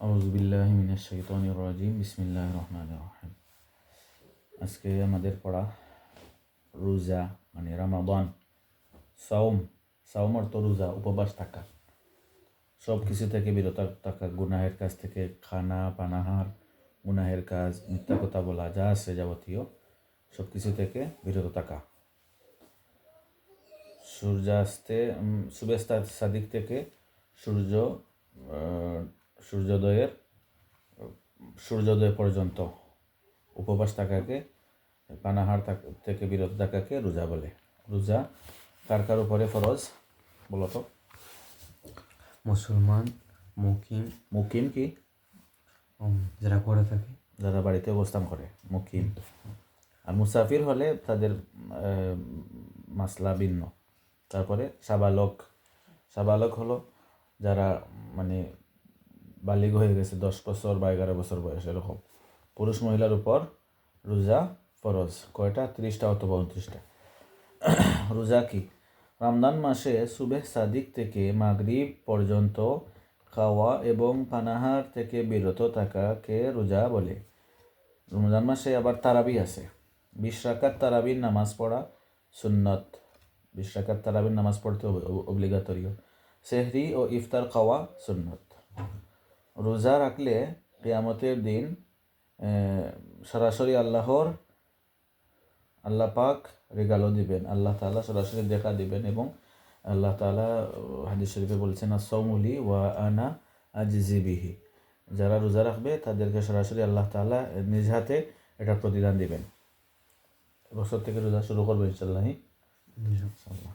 আউযু বিল্লাহি মিনাশ শাইতানির রাজিম, বিসমিল্লাহির রহমানির রহিম। আজকে আমাদের পড়া রোজা মানে রামাদান, সাওম। সাওম অর্থ রোজা, উপবাস থাকা। সব কিছু থেকে বিরত থাকা, গুনাহের কাছ থেকে খানা, পানাহার, গুনাহের কাজ, মিথ্যা কথা বলা, যা আছে যাবতীয় সব কিছু থেকে বিরত থাকা। সূর্যাস্তে সুবেস্তা সাদিক থেকে সূর্য সূর্যোদয়ের সূর্যোদয় পর্যন্ত উপবাস থাকাকে পানাহার থেকে বিরত থাকাকে রোজা বলে। রোজা কার কার উপরে ফরজ বলো তো। মুসলমান মুকিম মুকিম কি? যারা করে থাকে। যারা বাড়িতে অবস্থান করে মুকিম। আর মুসাফির হলে তাদের মাসলা ভিন্ন। তারপরে সাবালক সাবালক হলো যারা মানে বালিগ হয়ে গেছে, দশ বছর বা এগারো বছর বয়স, এরকম। পুরুষ মহিলার উপর রোজা ফরজ। কয়টা? তিরিশটা অথবা উনত্রিশটা। রোজা কি? রমজান মাসে সুবেহ সাদিক থেকে মাগরিব পর্যন্ত খাওয়া এবং পানাহার থেকে বিরত থাকাকে রোজা বলে। রমজান মাসে আবার তারাবি আছে। বিশ তারাবির নামাজ পড়া সুন্নত। বিশ তারাবির নামাজ পড়তে অব্লিগাতরীয়। সেহরি ও ইফতার খাওয়া সুন্নত। রোজা রাখলে কেয়ামতের দিন সরাসরি আল্লাহর আল্লাহ পাক রেগালো দিবেন। আল্লাহ তাআলা সরাসরি দেখা দিবেন এবং আল্লাহ আহ, হাদিস শরীফে বলছেন আসৌমুলি ওয়া আনা আজিজিবিহি যারা রোজা রাখবে তাদেরকে সরাসরি আল্লাহ তাআলা নিজ হাতে এটা প্রতিদান দিবেন। বছর থেকে রোজা শুরু করবে ইনশাল্লাহ ইনশাল্লাহ